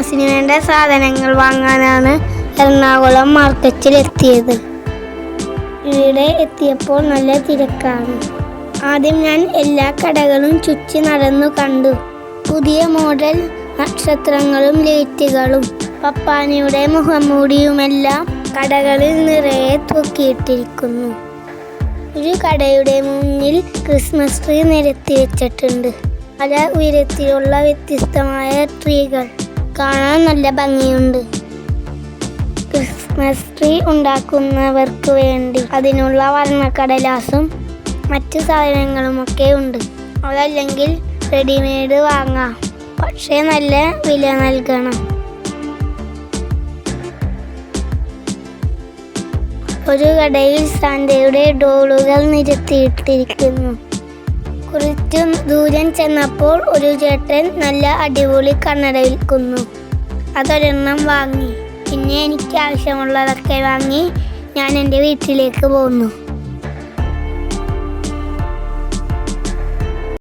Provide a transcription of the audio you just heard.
ക്രിസ്മസിന് വേണ്ട സാധനങ്ങൾ വാങ്ങാനാണ് എറണാകുളം മാർക്കറ്റിൽ എത്തിയത് ഇവിടെ എത്തിയപ്പോൾ നല്ല തിരക്കാണ്. ആദ്യം ഞാൻ എല്ലാ കടകളും ചുറ്റി നടന്നു കണ്ടു. പുതിയ മോഡൽ നക്ഷത്രങ്ങളും ലൈറ്റുകളും പപ്പാനിയുടെ മുഖംമൂടിയുമെല്ലാം കടകളിൽ നിറയെ തൂക്കിയിട്ടിരിക്കുന്നു. ഒരു കടയുടെ മുന്നിൽ ക്രിസ്മസ് ട്രീ നിരത്തി വെച്ചിട്ടുണ്ട്. പല ഉയരത്തിലുള്ള വ്യത്യസ്തമായ ട്രീകൾ. കാണാൻ നല്ല ഭംഗിയുണ്ട്. ക്രിസ്മസ് ട്രീ ഉണ്ടാക്കുന്നവർക്ക് വേണ്ടി അതിനുള്ള വർണക്കടലാസും മറ്റ് സാധനങ്ങളുമൊക്കെ ഉണ്ട്. അതല്ലെങ്കിൽ റെഡിമെയ്ഡ് വാങ്ങാം. പക്ഷേ നല്ല വില നൽകണം. ഒരു കടയിൽ സാന്തയുടെ ഡോളുകൾ നിരത്തിയിട്ടിരിക്കുന്നു. കുറച്ചു ദൂരം ചെന്നപ്പോൾ ഒരു ചേട്ടൻ നല്ല അടിപൊളി കണ്ണട വിൽക്കുന്നു അതൊരെണ്ണം വാങ്ങി. പിന്നെ എനിക്ക് ആവശ്യമുള്ളതൊക്കെ വാങ്ങി ഞാൻ എന്റെ വീട്ടിലേക്ക് പോന്നു.